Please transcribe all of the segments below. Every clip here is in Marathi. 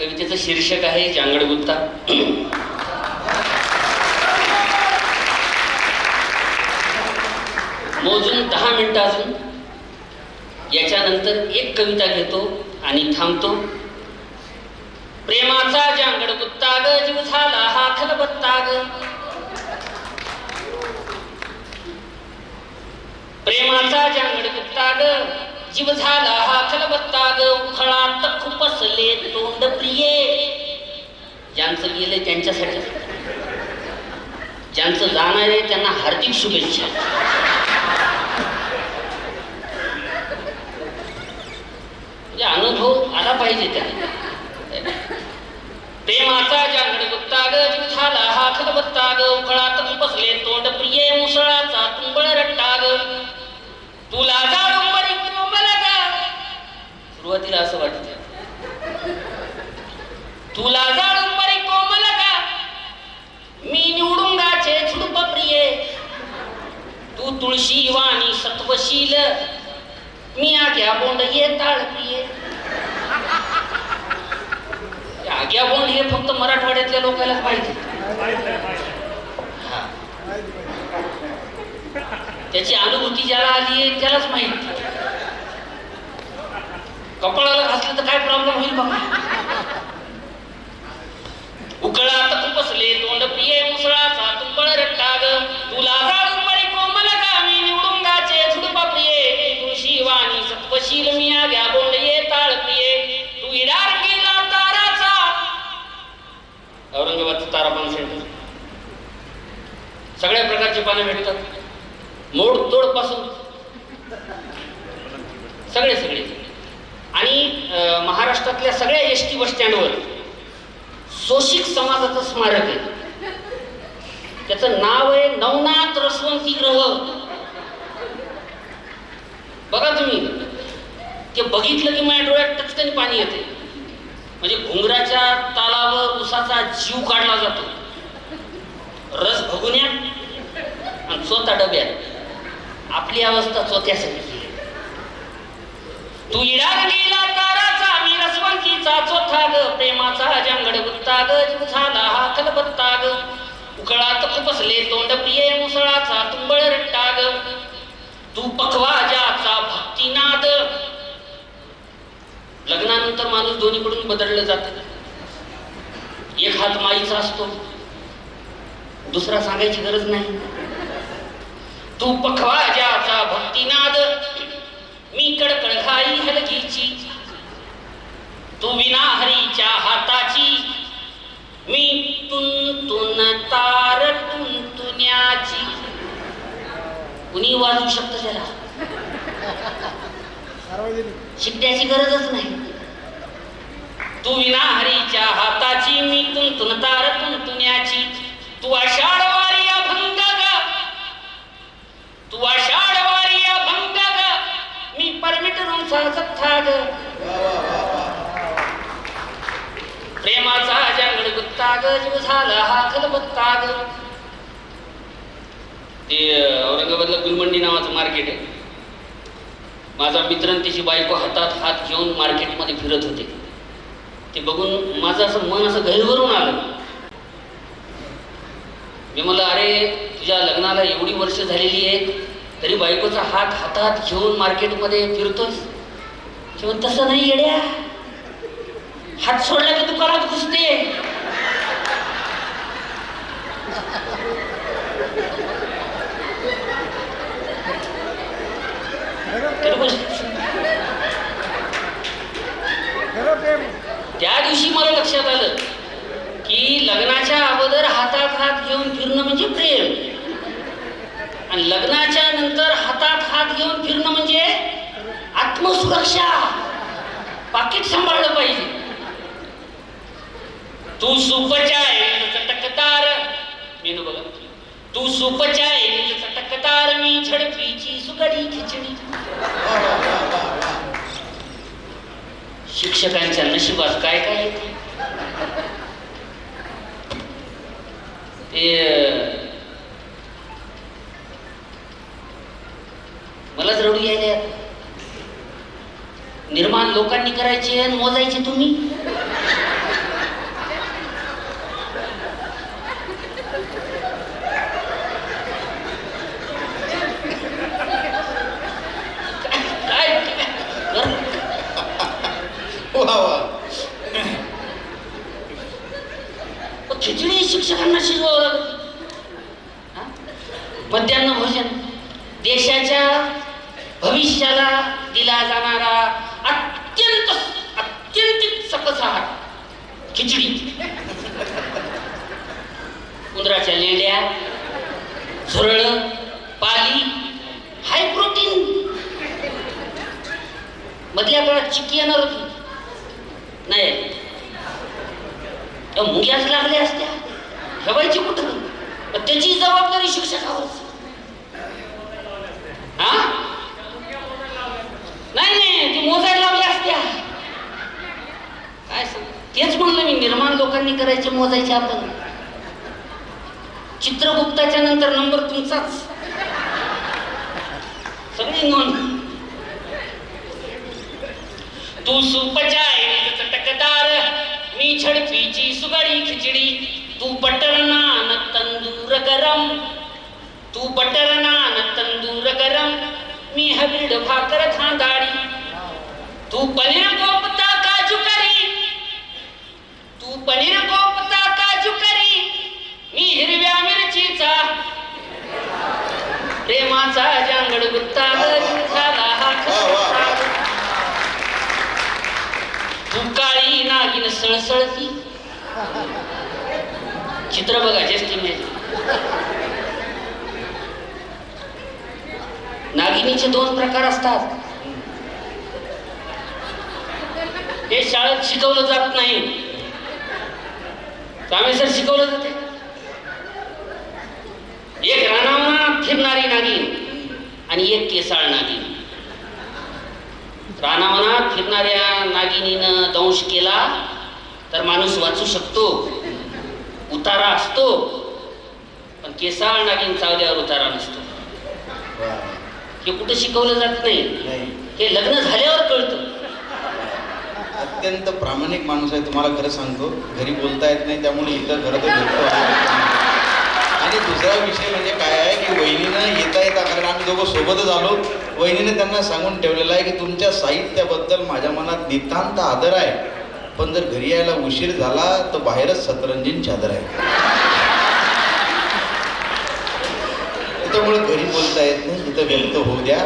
कवितेचं शीर्षक आहे जांगड गुत्ता मोजून दहा मिनिटं अजून. याच्यानंतर एक कविता घेतो आणि थांबतो. प्रेमाचा जांगड गुत्ता ग जीव झाला हा खलबत्ता ग. प्रेमाचा जांगड गुत्ता ग जीव झाला हा खलबत्ता ग उखळात नाहीये. ज्यांचं गेले त्यांच्यासाठी. ज्यांचं जाणार आहे त्यांना हार्दिक शुभेच्छा. म्हणजे अनुभव आला पाहिजे त्याने. प्रेमाचा ज्याकडे बघता ग जीव झाला हा खलबत्ता ग उखळात बसले तोंड प्रिय मुसळाचा तुंबळ रट्टा ग तुला जा बरी सुरुवातीला असं वाटतं. तुला जाळून बरी कोमल का? मी निवडून गाचे झुडप प्रिये तू तुळशी वाणी सत्वशील. मी आग्या बोंड ये ताळ प्रिये आग्या बोंड हे फक्त मराठवाड्यातल्या लोकांना पाहिजे त्याची अनुभूती ज्याला आली आहे त्यालाच माहिती. कपाळाला घासलं तर काय प्रॉब्लेम होईल बघा. उकळात तोंड पिये मुसळाचा तुंबळ रट्टा ग तुला जाळून बरी कोमल गा मी झुडपा प्रिये. तुळशी वाणी सत्वशील मी आग्या बोंड ये ताळ प्रिये. तू इडार गेला ताराचा. औरंगाबादचा तारा पण सेंटर सगळ्या प्रकारची पानं भेटतात. मोड तोडपासून सगळे सगळे. आणि महाराष्ट्रातल्या सगळ्या एस टी बस स्टँडवर सोशिक समाजाचं स्मारक आहे. त्याचं नाव आहे नवनाथ रसवंती ग्रह. बघा तुम्ही ते बघितलं की माझ्या डोळ्यात टचकनी पाणी येते. म्हणजे घुंगराच्या तालावर उसाचा जीव काढला जातो. रस भगुन्यात आणि चोथा डब्यात. आपली अवस्था चोथ्यासाठी तू इडार गेला रसवंतीचा चोथा प्रेमाचा जंगड गुत्ता ग जीव झाला हा खलबत्ता ग उकळात खुपसले तोंड प्रिय मुसळाचा तुंबळ रट्टा ग तू पखवा ज्याचा भक्तिनाद. लग्नानंतर माणूस दोन्हीकडून बदललं जात. एक हात माईचा असतो. दुसरा सांगायची गरज नाही. तू पखवा ज्याचा भक्तिनाद. मी कडकड घाई हलगीची. तू विना हरीच्या हाताची. मी तुंतुन तार तुंतुण्याची कुणी वाजू शकतं त्याला. शिकण्याची गरजच नाही. तू विना हरीच्या हाताची मी तुंतुन तार तुंतुण्याची तू आषाढ वारी अभंग ग. तू आषाढ वारी अभंग ग. मी परमिट रूमचा सत्था ग प्रेमाचा जंगड गुत्ता ग जीव झाला हा खलबत्ता ग ते औरंगाबादला गुलमंडी नावाचं मार्केट आहे. माझा मित्र तिची त्याची बायको हातात हात घेऊन मार्केटमध्ये फिरत होते. ते बघून माझं असं मन असं गहिवरून आलं. मी म्हणलं अरे तुझ्या लग्नाला एवढी वर्ष झालेली आहेत तरी बायकोचा हात हातात घेऊन मार्केटमध्ये फिरतोस किंवा तसं नाही येड्या. हात सोडला की दुकानात घुसते. त्या दिवशी मला लक्षात आलं की लग्नाच्या अगोदर हातात हात घेऊन फिरणं म्हणजे प्रेम. आणि लग्नाच्या नंतर हातात हात घेऊन फिरणं म्हणजे आत्मसुरक्षा. पाकिट सांभाळलं पाहिजे. तू सुपचाय चटकदार मेनू बघा. तू सुपचाय चटकदार मी झडपीची सुगडी खिचडी. शिक्षकांच्या नशिबात काय काय येते? ते मलाच रडू यायला निर्माण लोकांनी करायचे आणि मोजायचे तुम्ही खिचडी शिक्षकांना शिजवावं लागत हा? मध्यान्ह भोजन देशाच्या भविष्याला दिला जाणारा अत्यंत अत्यंत सकस आहार खिचडी. उंदराच्या लेंड्या झुरळ पाली हाय प्रोटीन. मधल्या काळात चिक्की येणार होती. नाही. त्या मुंग्याच लागल्या असत्या. ठेवायची कुठं पण त्याची जबाबदारी शिक्षकावर. हा? नाही नाही ती मोजायला लावली असत्या. काय सांग? तेच म्हणलं मी निर्माण लोकांनी करायचे मोजायचे आपण चित्रगुप्ताच्या नंतर नंबर तुमचाच. सगळी नोंद. तू सुपचाय चटकदार मी झडपीची सुगडी खिचडी. तू बटर नान तंदूर गरम तू बटर नान तंदूर गरम मी हबीड भाकर खांदाडी तू पनीर कोपता काजू करी तू पनीर कोपता काजू करी मी हिरव्या मिरचीचा. प्रेमाचा जांगड गुत्ता हा. तू काळी नागिन सळसळती चित्र बघा जस्ट इमेज नागिनीचे दोन प्रकार असतात. हे शाळेत शिकवलं जात नाही. रामेश्वर शिकवलं जाते. एक रानावनात फिरणारी नागिन आणि एक केसाळ नागिन. रानावनात फिरणाऱ्या नागिनीनं दंश केला तर माणूस वाचू शकतो. उतारा असतो. पण केसाळ नागिन चावल्यावर उतारा नसतो. हे कुठं शिकवलं जात नाही. नाही. हे लग्न झाल्यावर कळतं. अत्यंत प्रामाणिक माणूस आहे तुम्हाला खरं सांगतो. घरी बोलता येत नाही त्यामुळे इथं खरं तर भेटतो आणि दुसरा विषय म्हणजे काय आहे की वहिनीनं येता येता कारण आम्ही दोघं सोबतच आलो. वहिनीने त्यांना सांगून ठेवलेलं आहे की तुमच्या साहित्याबद्दल माझ्या मनात नितांत आदर आहे. पण जर घरी यायला उशीर झाला तर बाहेरच सतरंजीन चादर आहे त्याच्यामुळे घरी बोलता येत नाही तिथं व्यक्त होऊ द्या.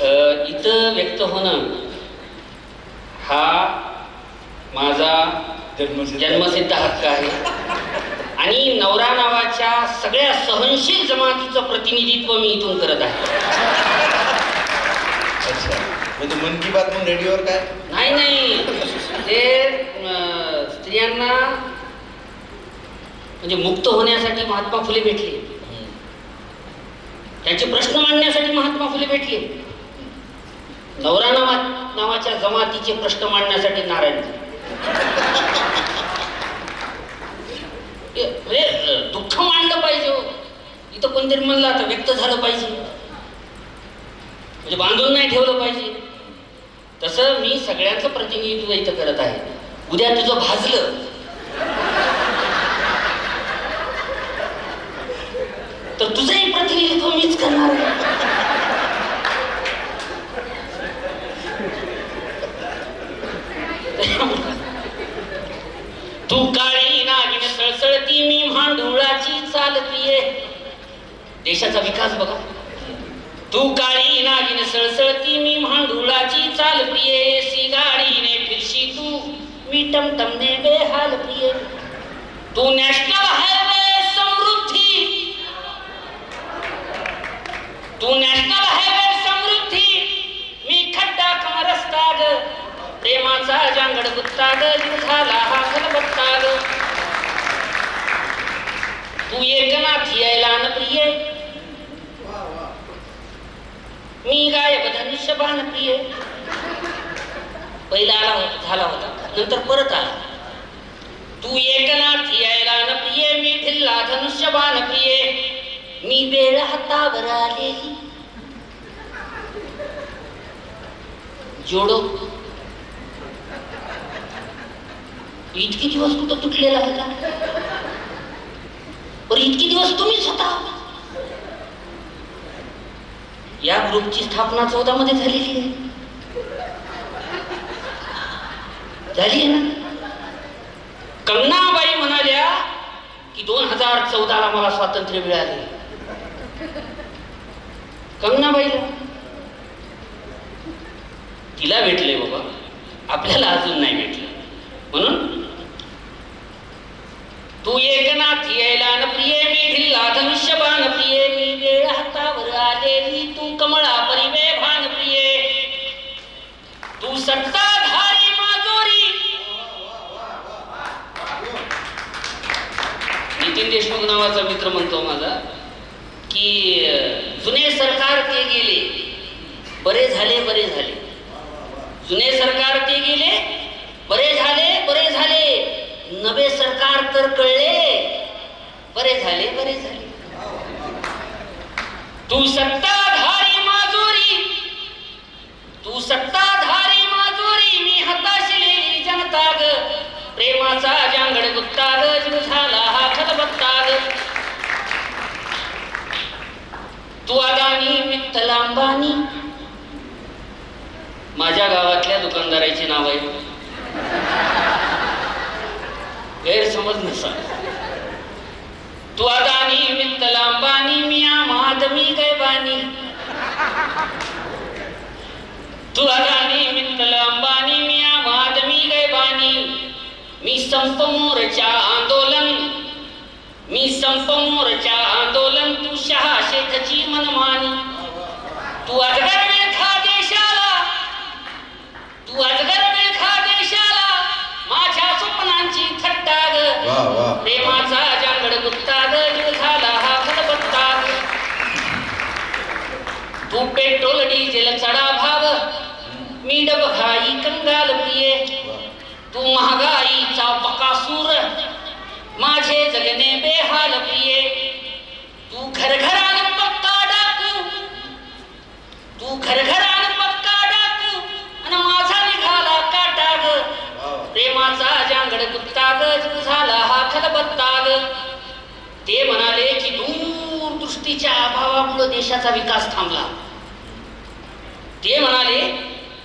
अ, इथं व्यक्त होणं हा माझा जन्मसिद्ध जन्मसिद्ध हक्क आहे. आणि नवरा नावाच्या सगळ्या सहनशील जमातीचं प्रतिनिधित्व मी इथून करत आहे. अच्छा. म्हणजे मन की बात मग रेडिओवर काय? नाही नाही. ते स्त्रियांना म्हणजे मुक्त होण्यासाठी महात्मा फुले भेटले. त्यांचे प्रश्न मांडण्यासाठी महात्मा फुले भेटले. नवरा नावा नावाच्या जमातीचे प्रश्न मांडण्यासाठी नारायण हे- म्हणजे दुःख मांडलं पाहिजे हो. इथं कोणतरी म्हणलं आता व्यक्त झालं पाहिजे. म्हणजे बांधून नाही ठेवलं पाहिजे. तसं मी सगळ्यांचं प्रतिनिधित्व इथं करत आहे. उद्या तुझं भाजलं. तर तुझंही प्रतिनिधित्व मीच करणार तू काळी नागिन सळसळती मी मांडुळाची चालतीये. देशाचा विकास बघा. तू काळी नागिन सळसळती मी मांडुलाची चाल प्रिये. सी गाडीने फिरशी तू मी टमटमने बेहाल प्रिये. तू नॅशनल हायवे समृद्धी. तू नॅशनल हायवे समृद्धी. मी खड्डा कम रस्ता ग प्रेमाचा जांगड गुत्ता ग झाला हा खलबत्ता ग तू एकनाथ यायला न प्रिये. मी गायब धनुष्यबाण प्रिय पहिला आला होता झाला होता. नंतर परत आला. तू एकनाथ यायला न प्रिय मी ढिल्ला धनुष्यबाण प्रिय मी वेळ हातावर आलेली. जोडो. इतके दिवस कुठं तुटलेला होता? पण इतके दिवस तुम्हीच होता? या ग्रुपची स्थापना चौदा मध्ये झालेली आहे. झाली आहे ना? कंगनाबाई म्हणाल्या की दोन हजार चौदाला मला स्वातंत्र्य मिळाले. कंगनाबाईला? तिला भेटले बाबा. आपल्याला अजून नाही भेटलं. म्हणून तू एकनाथ यायला न प्रिये मी ढिल्ला धनुष्यबाण प्रिये मी. वेळ हातावर आलेली तू कमळा परिवे भान प्रिये. तू सत्ताधारी माजोरी. नितीन देशमुख नावाचा मित्र म्हणतो माझा की जुने सरकार ते गेले बरे झाले बरे झाले. जुने सरकार ते गेले बरे झाले बरे झाले. नवे सरकार तर कळले. बरे झाले बरे झाले. तू सत्ताधारी माजोरी. तू सत्ताधारी माजोरी मी हताशलेली जनता ग. प्रेमाचा जांगड गुप्ता ग झाला हा खलबत्ता ग. तू अदानी विठ्ठल अंबानी. माझ्या गावातल्या दुकानदाराची नाव आहे गैरसमज नसा तू अदानी मित्तल अंबानी मिया महादमी गैबानी। तू अदानी मित्तल अंबानी मिया महादमी गैबानी। मी संप मोरच्या आंदोलन, मी संप मोरच्या आंदोलन, तू शहा शेठची मनमानी। तू अजगर मेघा देशाला, तू अजगर मी डबघाई कंगाल प्रिये तू महागाईचा बकासूर माझे जगने बेहाल पिये तू घरघरान पक्का डाकू। तू घरघरान पक्का डाकू। आणि माझा निघाला काटा ग प्रेमाचा जांगड गुत्ता ग झाला हा खलबत्ता ग ते म्हणाले की दूरदृष्टीच्या अभावामुळे देशाचा विकास थांबला. ते म्हणाले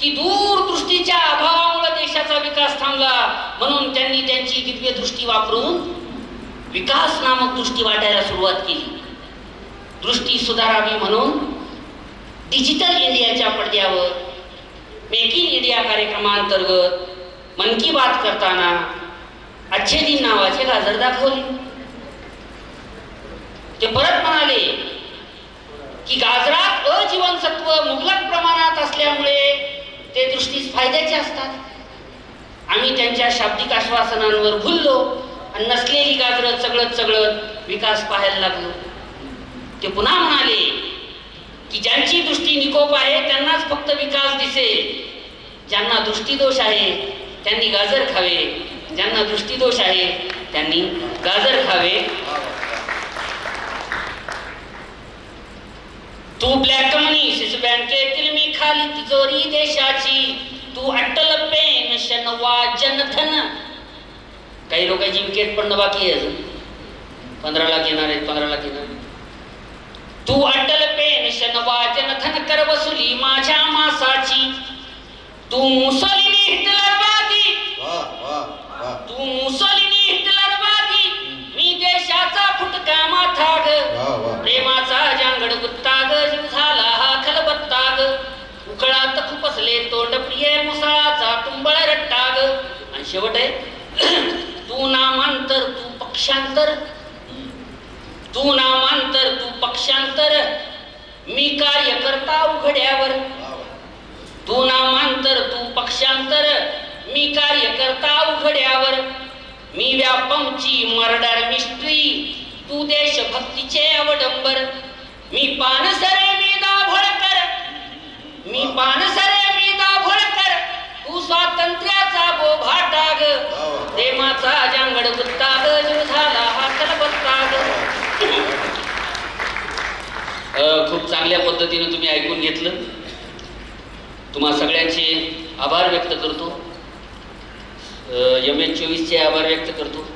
की दूरदृष्टीच्या अभावामुळे देशाचा विकास थांबला म्हणून त्यांनी त्यांची दिव्य दृष्टी वापरून विकास नामक दृष्टी वाटायला सुरुवात केली. दृष्टी सुधारावी म्हणून डिजिटल इंडियाच्या पडद्यावर मेक इन इंडिया कार्यक्रमांतर्गत मन की बात करताना अच्छे दिन नावाचे गाजर दाखवले. ते परत म्हणाले की गाजरात अजीवनसत्व मुबलक प्रमाणात असल्यामुळे ते दृष्टीस फायद्याचे असतात. आम्ही त्यांच्या शाब्दिक आश्वासनांवर भुललो आणि नसलेली गाजरं चगळत चगळत विकास पाहायला लागलो. ते पुन्हा म्हणाले की ज्यांची दृष्टी निकोप आहे त्यांनाच फक्त विकास दिसेल. ज्यांना दृष्टीदोष आहे त्यांनी गाजर खावे. ज्यांना दृष्टीदोष आहे त्यांनी गाजर खावे. तू ब्लॅक मनी बँकेतील मी खाली तिजोरी देशाची. तू अट्टल वा जनधन काही लोकांची विकेट पडणं बाकी आहे अजून. पंधरा लाख येणार आहेत पंधरा लाख येणार. तू अटल पेन्शन वा जनधन कर वसुली माझ्या मासाची. तू मुसलिनी हिटलरवादी तू मुसलिनी हिटलरवादी मी देशाचा फुटका माथा ग वा वा प्रेमाचा जांगड गुत्ता ग जीव झाला हा खलबत्ता ग उकळात खुपसले तोंड प्रिय मुसळाचा तुंबळ रट्टा ग आणि शेवट आहे तू नामांतर तू पक्षांतर. तू नामांतर तू पक्षांतर. मी कार्यकर्ता उघड्यावर. तू नामांतर तू पक्षांतर. मी कार्यकर्ता उघड्यावर. मी व्यापमची मर्डर मिस्ट्री तू देशभक्तीचे अवडंबर. मी पानसरे मी दाभोळकर. मी पानसरे स्वातंत्र्याचा बोभाटा ग वा. प्रेमाचा जांगड गुत्ता ग जीव झाला हा. कलबत्ता ग अ, खूप चांगल्या पद्धतीने तुम्ही ऐकून घेतलं. तुम्हा सगळ्यांचे आभार व्यक्त करतो. एम एच चोवीसचे आभार व्यक्त करतो.